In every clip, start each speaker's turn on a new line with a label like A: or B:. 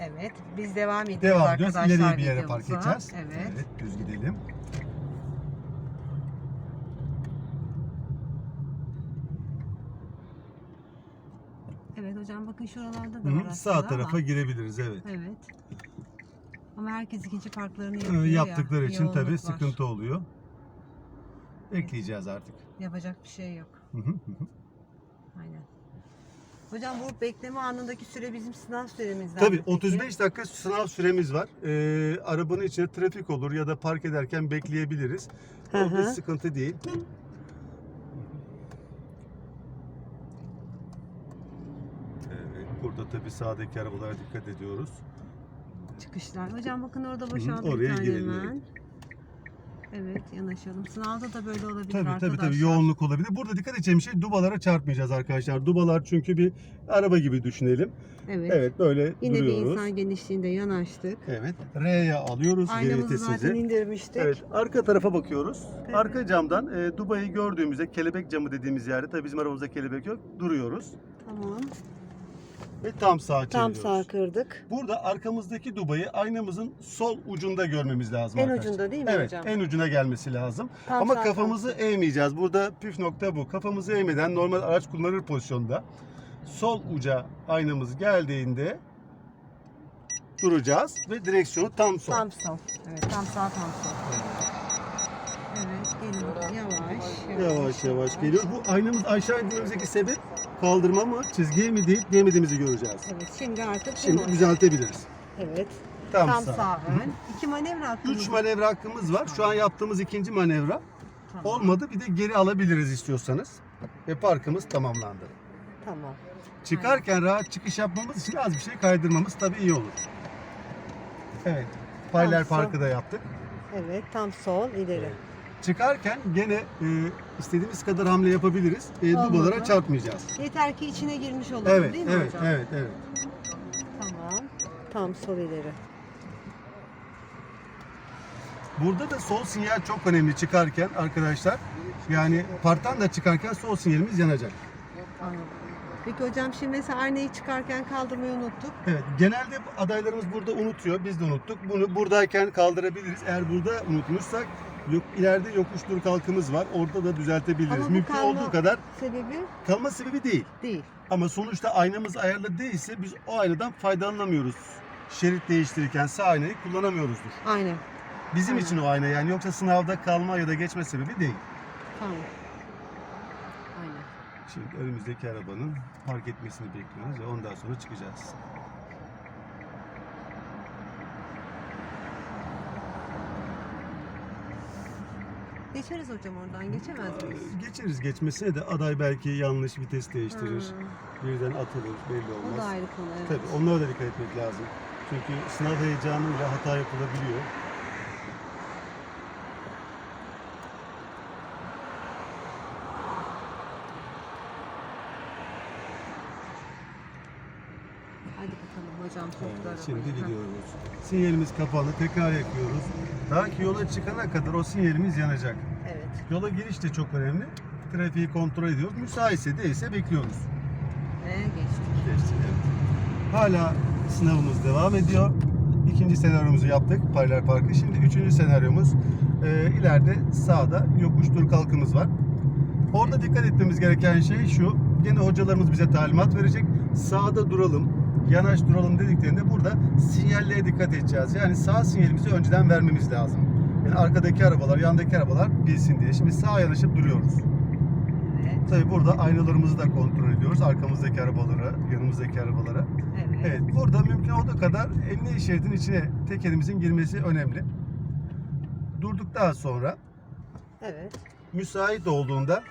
A: Evet. Biz devam ediyoruz
B: Devam ediyoruz.
A: arkadaşlar
B: İleriye bir yere park edeceğiz.
A: Evet.
B: düz gidelim.
A: Evet hocam bakın şuralarda da
B: hı,
A: aslında
B: Sağ tarafa
A: ama.
B: girebiliriz evet.
A: Evet. Ama herkes ikinci parklarını
B: Ee,
A: yapıyor ya,
B: Yaptıkları için
A: yoğunluk
B: tabii
A: var.
B: sıkıntı oluyor. Bekleyeceğiz artık.
A: Yapacak bir şey yok.
B: Hı, hı hı.
A: Aynen. Hocam bu bekleme anındaki süre bizim sınav süremizden.
B: Tabii
A: mi peki?
B: 35 dakika sınav süremiz var. Ee, arabanın içinde trafik olur ya da park ederken bekleyebiliriz.
A: Hı
B: O bir
A: hı.
B: sıkıntı değil. Evet, burada tabii sağdaki arabalara dikkat ediyoruz.
A: Çıkışlar. Hocam bakın orada boşaldı
B: oraya
A: bir tane
B: girelim.
A: hemen. Evet yanaşalım. Sınavda da böyle olabilir
B: Tabii
A: arkadaşlar.
B: tabii tabii yoğunluk olabilir. Burada dikkat edeceğim şey dubalara çarpmayacağız arkadaşlar. Dubalar çünkü bir araba gibi düşünelim.
A: Evet.
B: Evet böyle
A: Yine bir
B: duruyoruz.
A: insan genişliğinde yanaştık.
B: Evet. R'ye alıyoruz
A: Aynamızı zaten indirmiştik.
B: Evet, arka tarafa bakıyoruz.
A: Evet.
B: Arka camdan e, Dubai'yi gördüğümüzde kelebek camı dediğimiz yerde tabii bizim aramızda kelebek yok. Duruyoruz
A: Tamam.
B: Ve tam sağa
A: Tam
B: çeviriyoruz.
A: sağ kırdık.
B: Burada arkamızdaki Dubai'yi aynamızın sol ucunda görmemiz lazım
A: En
B: arkadaşlar.
A: ucunda değil mi
B: Evet,
A: hocam?
B: en ucuna gelmesi lazım.
A: Tam
B: Ama
A: sağ
B: kafamızı eğmeyeceğiz. Burada püf nokta bu. Kafamızı eğmeden normal araç kullanır pozisyonda sol uca aynamız geldiğinde duracağız ve direksiyonu tam sol.
A: Tam sol. Evet tam sağ tam sol. Evet gelin bakalım yavaş.
B: Yavaş yavaş geliyor. Bu aynamız aşağı indirmemizdeki sebep kaldırma mı, çizgiye mi değil diyemediğimizi göreceğiz.
A: Evet şimdi artık
B: Şimdi
A: bunu-
B: düzeltebiliriz.
A: Evet.
B: Tam,
A: Tam,
B: sağ.
A: sağ ön. İki manevra hakkımız.
B: Üç manevra hakkımız var. Şu an yaptığımız ikinci manevra.
A: Tamam.
B: Olmadı bir de geri alabiliriz istiyorsanız. Ve parkımız tamamlandı.
A: Tamam.
B: Çıkarken rahat çıkış yapmamız için az bir şey kaydırmamız tabii iyi olur. Evet. Paralel
A: Tamam,
B: parkı da yaptık.
A: Evet tam sol ileri.
B: Çıkarken gene e, istediğimiz kadar hamle yapabiliriz. E,
A: Olmadı.
B: dubalara çarpmayacağız.
A: Yeter ki içine girmiş olalım
B: Evet,
A: değil mi
B: evet,
A: hocam?
B: evet, evet.
A: Tamam. Tam sol ileri.
B: Burada da sol sinyal çok önemli çıkarken arkadaşlar. Yani parktan da çıkarken sol sinyalimiz yanacak.
A: Anladım. Peki hocam şimdi mesela aynayı çıkarken kaldırmayı unuttuk.
B: Evet, genelde adaylarımız burada unutuyor. Biz de unuttuk. Bunu buradayken kaldırabiliriz. Eğer burada unutmuşsak yok, ileride yokuş dur kalkımız var. Orada da düzeltebiliriz.
A: Ama bu
B: Mümkün
A: kalma-
B: olduğu kadar
A: Sebebi
B: kalma sebebi değil.
A: değil.
B: Ama sonuçta aynamız ayarlı değilse biz o aynadan faydalanamıyoruz. Şerit değiştirirken sağ aynayı kullanamıyoruzdur.
A: Aynen.
B: Bizim
A: Aynen.
B: için o ayna yani yoksa sınavda kalma ya da geçme sebebi değil.
A: Tamam. Aynen.
B: Şimdi önümüzdeki arabanın park etmesini bekliyoruz ve ondan sonra çıkacağız.
A: Geçeriz hocam oradan geçemez miyiz?
B: Geçeriz geçmesine de aday belki yanlış vites değiştirir.
A: Ha,
B: Birden atılır belli
A: o da
B: olmaz.
A: ayrı konu. Evet.
B: Tabii onlara da dikkat etmek lazım. Çünkü sınav heyecanıyla hata yapılabiliyor.
A: Hadi bakalım hocam soktu
B: Evet, şimdi gidiyoruz. Sinyalimiz kapalı, tekrar yakıyoruz. Daha ki yola çıkana kadar o sinyalimiz yanacak.
A: Evet.
B: Yola giriş de çok önemli. Trafiği kontrol ediyoruz. Müsaitse değilse bekliyoruz.
A: Ve geçtik.
B: Geçti, evet. Hala sınavımız devam ediyor. İkinci senaryomuzu yaptık paralel parkı. Şimdi üçüncü senaryomuz e, ileride sağda yokuş dur kalkımız var. Orada dikkat etmemiz gereken şey şu. Gene hocalarımız bize talimat verecek. Sağda duralım, yanaş duralım dediklerinde burada sinyallere dikkat edeceğiz. Yani sağ sinyalimizi önceden vermemiz lazım. Yani arkadaki arabalar, yandaki arabalar bilsin diye. Şimdi sağa yanaşıp duruyoruz.
A: Evet.
B: Tabii burada aynalarımızı da kontrol ediyoruz. Arkamızdaki arabaları, yanımızdaki arabaları.
A: Evet.
B: Evet, burada mümkün olduğu kadar emniyet şeridinin içine tekerimizin girmesi önemli. Durduktan sonra
A: Evet.
B: müsait olduğunda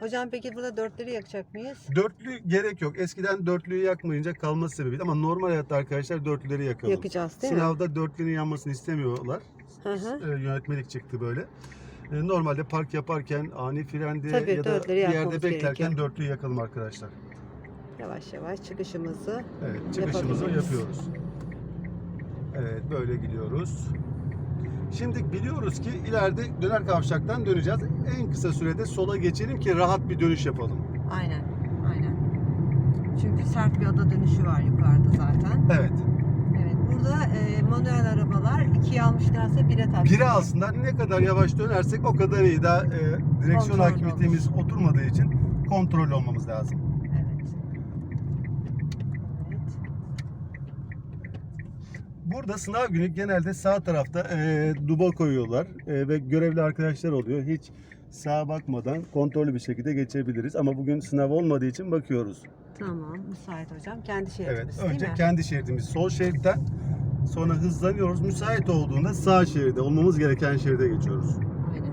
A: Hocam peki burada dörtleri yakacak mıyız?
B: dörtlü gerek yok. Eskiden dörtlüyü yakmayınca kalma sebebi ama normal hayatta arkadaşlar dörtlüleri yakalım.
A: Yakacağız değil mi?
B: Sınavda dörtlünün yanmasını istemiyorlar.
A: Hı hı.
B: Ee, yönetmelik çıktı böyle. Ee, Normalde park yaparken ani frende
A: Tabii,
B: ya da bir yerde beklerken
A: gerekiyor.
B: dörtlüyü yakalım arkadaşlar.
A: Yavaş yavaş çıkışımızı.
B: Evet, çıkışımızı yapıyoruz. Evet, böyle gidiyoruz. Şimdi biliyoruz ki ileride döner kavşaktan döneceğiz. En kısa sürede sola geçelim ki rahat bir dönüş yapalım.
A: Aynen. Aynen. Çünkü sert bir ada dönüşü var yukarıda zaten.
B: Evet.
A: manuel arabalar ikiye almışlarsa bire taksın.
B: Biri alsınlar ne kadar yavaş dönersek o kadar iyi. Daha e, direksiyon
A: Kontrol
B: hakimiyetimiz oturmadığı için kontrol olmamız lazım.
A: Evet. Evet.
B: Burada sınav günü genelde sağ tarafta e, duba koyuyorlar e, ve görevli arkadaşlar oluyor. Hiç sağa bakmadan kontrollü bir şekilde geçebiliriz. Ama bugün sınav olmadığı için bakıyoruz.
A: Tamam, müsait hocam. Kendi
B: Evet,
A: şeridimiz değil
B: önce
A: mi?
B: kendi şeridimiz sol şeritten sonra hızlanıyoruz. Müsait olduğunda sağ şeride, olmamız gereken şeride geçiyoruz.
A: Aynen.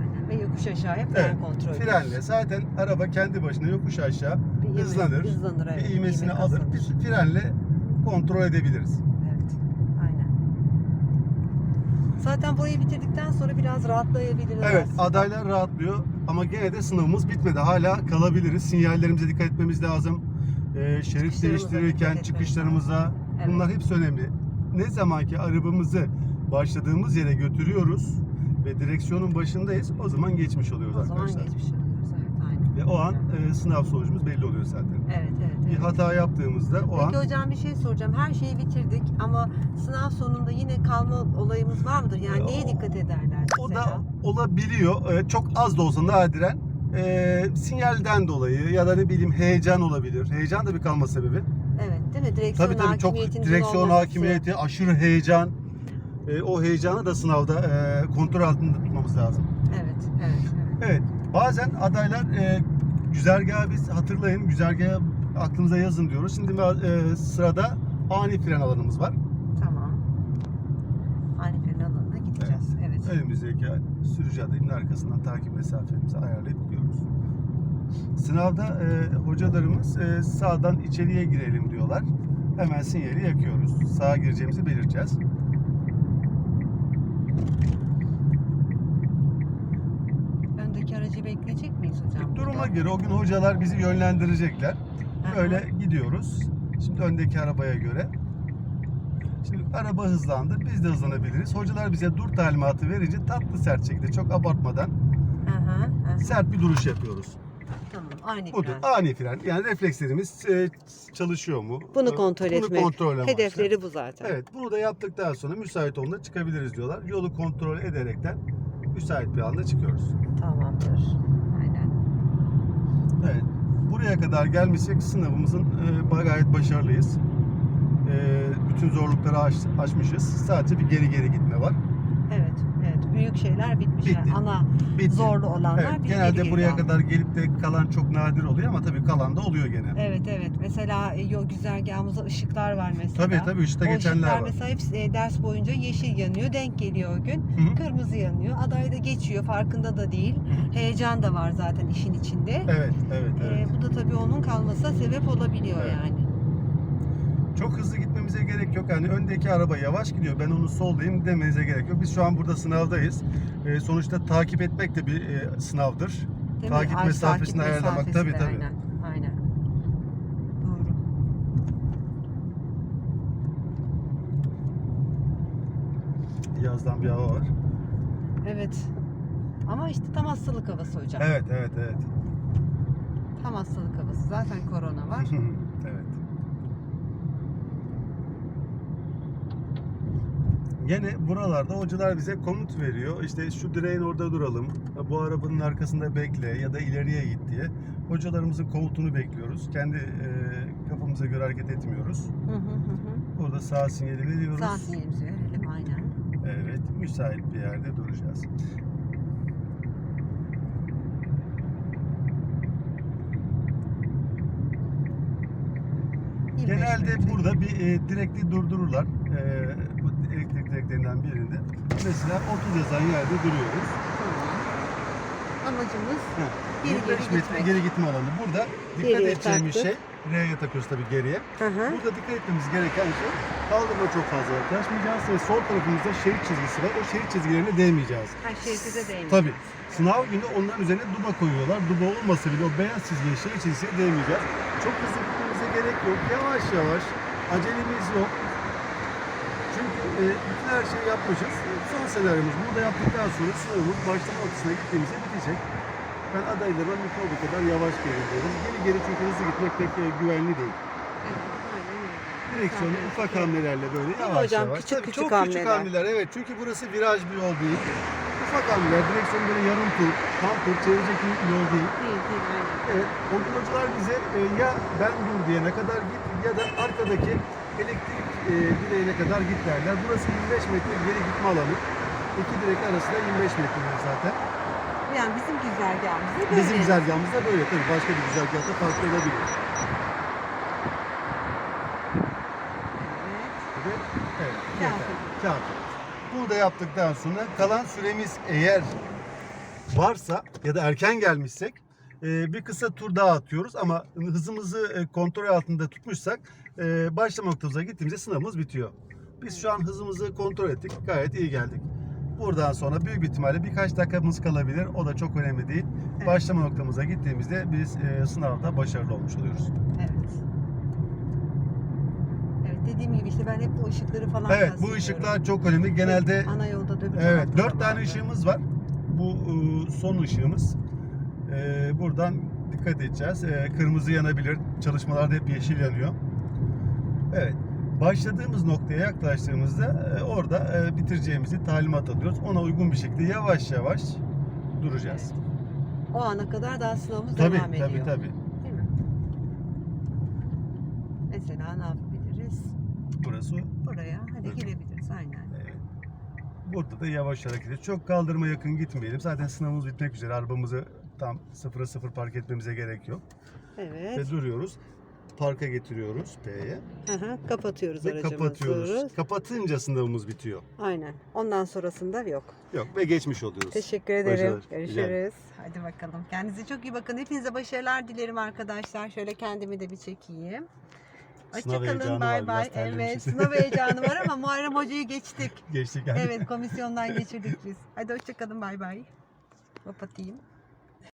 A: Aynen. Ve yokuş aşağı hep
B: Evet,
A: fren kontrolü.
B: Frenle. Zaten araba kendi başına yokuş aşağı
A: Bir ivme-
B: hızlanır.
A: Hızlanır evet.
B: bir ivmesini
A: ivme
B: alır.
A: kazanır.
B: Biz frenle kontrol edebiliriz.
A: Evet. Aynen. Zaten burayı bitirdikten sonra biraz rahatlayabiliriz
B: Evet,
A: aslında.
B: adaylar rahatlıyor ama gene de sınavımız bitmedi. Hala kalabiliriz. Sinyallerimize dikkat etmemiz lazım. Ee, şerit değiştirirken çıkışlarımıza
A: Evet.
B: bunlar hepsi önemli. Ne zamanki arabamızı başladığımız yere götürüyoruz ve direksiyonun başındayız o zaman geçmiş oluyoruz
A: O zaman
B: arkadaşlar.
A: geçmiş oluyoruz.
B: Ve o an e, sınav sonucumuz belli oluyor zaten.
A: Evet, evet.
B: Bir
A: evet.
B: hata yaptığımızda o
A: Peki
B: an
A: hocam bir şey soracağım. Her şeyi bitirdik ama sınav sonunda yine kalma olayımız var mıdır? Yani
B: Ee,
A: neye
B: o-
A: dikkat ederler
B: o
A: mesela?
B: da olabiliyor. Ee, çok az da olsa nadiren e, sinyalden dolayı ya da ne bileyim heyecan olabilir. Heyecan da bir kalma sebebi.
A: Evet değil mi? Direksiyon
B: Tabii tabii çok direksiyon hakimiyeti, aşırı heyecan. E, o heyecanı da sınavda e, kontrol altında tutmamız lazım.
A: Evet, evet, evet.
B: Evet, bazen adaylar e, güzergahı biz hatırlayın, güzergahı aklınıza yazın diyoruz. Şimdi e, sırada ani fren alanımız var.
A: Tamam. Ani fren alanına gideceğiz. Evet.
B: Önümüzdeki sürücü adayının arkasından takip mesafemizi ayarlayıp gidiyoruz. Sınavda e, hocalarımız e, sağdan içeriye girelim diyorlar. Hemen sinyali yakıyoruz. Sağa gireceğimizi belirteceğiz.
A: Öndeki aracı bekleyecek miyiz burada?
B: göre o gün hocalar bizi yönlendirecekler. Böyle gidiyoruz. Şimdi öndeki arabaya göre. Şimdi araba hızlandı. Biz de hızlanabiliriz. Hocalar bize dur talimatı verince tatlı sert şekilde çok abartmadan
A: Aha, aha.
B: sert bir duruş yapıyoruz.
A: Tamam. Ani
B: Budur.
A: fren.
B: Ani fren. Yani reflekslerimiz e, çalışıyor mu?
A: Bunu kontrol
B: Bunu
A: etmek.
B: kontrol amaçlı.
A: Hedefleri bu zaten.
B: Evet. Bunu da yaptıktan sonra müsait olduğunda çıkabiliriz diyorlar. Yolu kontrol ederekten müsait bir anda çıkıyoruz.
A: Tamamdır. Aynen.
B: Evet. Buraya kadar gelmişsek sınavımızın e, gayet başarılıyız. E, bütün zorlukları aş, aşmışız. Sadece bir geri geri gitme var.
A: Büyük şeyler bitmiş.
B: Bitti.
A: Yani ana
B: Bitti.
A: zorlu olanlar
B: Evet, genelde buraya
A: kaldı.
B: kadar gelip de kalan çok nadir oluyor ama tabii kalan da oluyor gene.
A: Evet evet. Mesela e, yol güzergahımızda ışıklar var mesela.
B: Tabii tabii
A: o
B: geçenler var.
A: mesela hepsi e, ders boyunca yeşil yanıyor. Denk geliyor o gün.
B: Hı hı.
A: Kırmızı yanıyor. Aday da geçiyor. Farkında da değil.
B: hı.
A: Heyecan da var zaten işin içinde.
B: Evet, evet,
A: E,
B: evet.
A: bu da tabii onun kalmasına sebep olabiliyor
B: Evet.
A: yani.
B: Çok hızlı gitmemize gerek yok. Yani öndeki araba yavaş gidiyor. Ben onu soldayım demenize gerek yok. Biz şu an burada sınavdayız. E, sonuçta takip etmek de bir e, sınavdır.
A: Değil
B: Takip
A: mi?
B: Mesafesini
A: takip
B: ayarlamak. Tabii, tabii.
A: Aynen. Aynen. Doğru.
B: Yazdan bir hava var.
A: Evet. Ama işte tam hastalık havası hocam.
B: Evet, evet, evet.
A: Tam hastalık havası. Zaten korona var.
B: evet. Gene buralarda hocalar bize komut veriyor. İşte şu direğin orada duralım. Bu arabanın arkasında bekle ya da ileriye git diye. Hocalarımızın komutunu bekliyoruz. Kendi e, kafamıza göre hareket etmiyoruz.
A: Hı hı hı.
B: Burada sağ sinyali veriyoruz.
A: Sağ sinyalimizi verelim aynen.
B: Evet, müsait bir yerde duracağız. Genelde burada bir e, direkli durdururlar. E, bu elektrik direklerinden birinde. Mesela 30 yazan yerde duruyoruz.
A: Amacımız Geri
B: 25
A: geri
B: metre
A: gitmek.
B: geri gitme alanı. Burada dikkat
A: Geriye
B: edeceğimiz
A: taktık.
B: şey, R'ye takıyoruz tabii geriye.
A: hı hı.
B: Burada dikkat etmemiz gereken şey kaldırma çok fazla yaklaşmayacağız ve sol tarafımızda şerit çizgisi var. O şerit çizgilerine değmeyeceğiz.
A: Her şey size değmiyor.
B: Tabii. Sınav günü onların üzerine duba koyuyorlar. Duba olmasa bile o beyaz çizgiye, şerit çizgisine değmeyeceğiz. Çok hızlı gitmemize gerek yok. Yavaş yavaş. Acelemiz yok. E, bütün her şeyi yapmışız. E, Son senaryomuz bunu da yaptıktan sonra sınavımız başlama noktasına gittiğimizde bitecek. Ben adaylarıma mümkün olduğu kadar yavaş geliyorum. Geri geri çünkü hızlı gitmek pek e, güvenli değil. Direksiyonu ufak hamlelerle böyle
A: mi
B: yavaş
A: hocam?
B: yavaş.
A: Küçük küçük
B: çok küçük
A: hamleler.
B: hamleler evet çünkü burası viraj bir yol değil. Ufak hamleler direksiyon böyle yarım tur, tam tur çevirecek bir yol değil.
A: Değil değil aynen.
B: Evet, kontrolcüler bize e, ya ben dur diyene kadar git ya da arkadaki elektrik e, direğine kadar git derler. Burası 25 metre geri gitme alanı. İki direk arasında 25 metre zaten.
A: Yani bizim güzergahımızda böyle.
B: Bizim güzergahımızda böyle tabii başka bir güzergahta farklı olabilir.
A: Evet.
B: Ve evet, yeter. Kafi. Bunu da yaptıktan sonra kalan süremiz eğer varsa ya da erken gelmişsek e, bir kısa tur daha atıyoruz ama hızımızı e, kontrol altında tutmuşsak e, başlama noktamıza gittiğimizde sınavımız bitiyor. Biz şu an hızımızı kontrol ettik. Gayet iyi geldik. Buradan sonra büyük bir ihtimalle birkaç dakikamız kalabilir. O da çok önemli değil.
A: Evet.
B: Başlama noktamıza gittiğimizde biz e, sınavda başarılı olmuş oluyoruz.
A: Evet. Evet dediğim gibi işte ben hep bu ışıkları falan
B: Evet bu ışıklar çok önemli. Genelde
A: Ana yolda da öbür
B: Evet,
A: tarafta da
B: dört tane
A: vardı.
B: ışığımız var. Bu e, son ışığımız. E, buradan dikkat edeceğiz. E, kırmızı yanabilir. Çalışmalarda hep yeşil yanıyor. Evet. Başladığımız noktaya yaklaştığımızda e, orada e, bitireceğimizi talimat alıyoruz. Ona uygun bir şekilde yavaş yavaş duracağız.
A: O ana kadar daha sınavımız
B: Tabii
A: devam ediyor.
B: tabii tabii.
A: Değil mi? Mesela ne yapabiliriz?
B: Burası
A: Buraya hadi
B: Hı.
A: girebiliriz aynen.
B: Evet. Burada da yavaş hareket ediyoruz. Çok kaldırıma yakın gitmeyelim. Zaten sınavımız bitmek üzere. Arabamızı tam sıfıra sıfır park etmemize gerek yok.
A: Evet.
B: Ve duruyoruz. Parka getiriyoruz P'ye.
A: Hı, Kapatıyoruz
B: Ve
A: aracımızı.
B: kapatıyoruz. Kapatınca sınavımız bitiyor.
A: Aynen. Ondan sonrasında yok.
B: Yok ve geçmiş oluyoruz.
A: Teşekkür ederim.
B: Başarılar.
A: Görüşürüz. Hadi bakalım. Kendinize çok iyi bakın. Hepinize başarılar dilerim arkadaşlar. Şöyle kendimi de bir çekeyim. Hoşçakalın.
B: var,
A: Bay bay. Evet. Sınav heyecanı var ama Muharrem Hoca'yı geçtik.
B: Geçtik yani.
A: Evet komisyondan geçirdik biz. Hadi hoşçakalın. Bay bay. Kapatayım.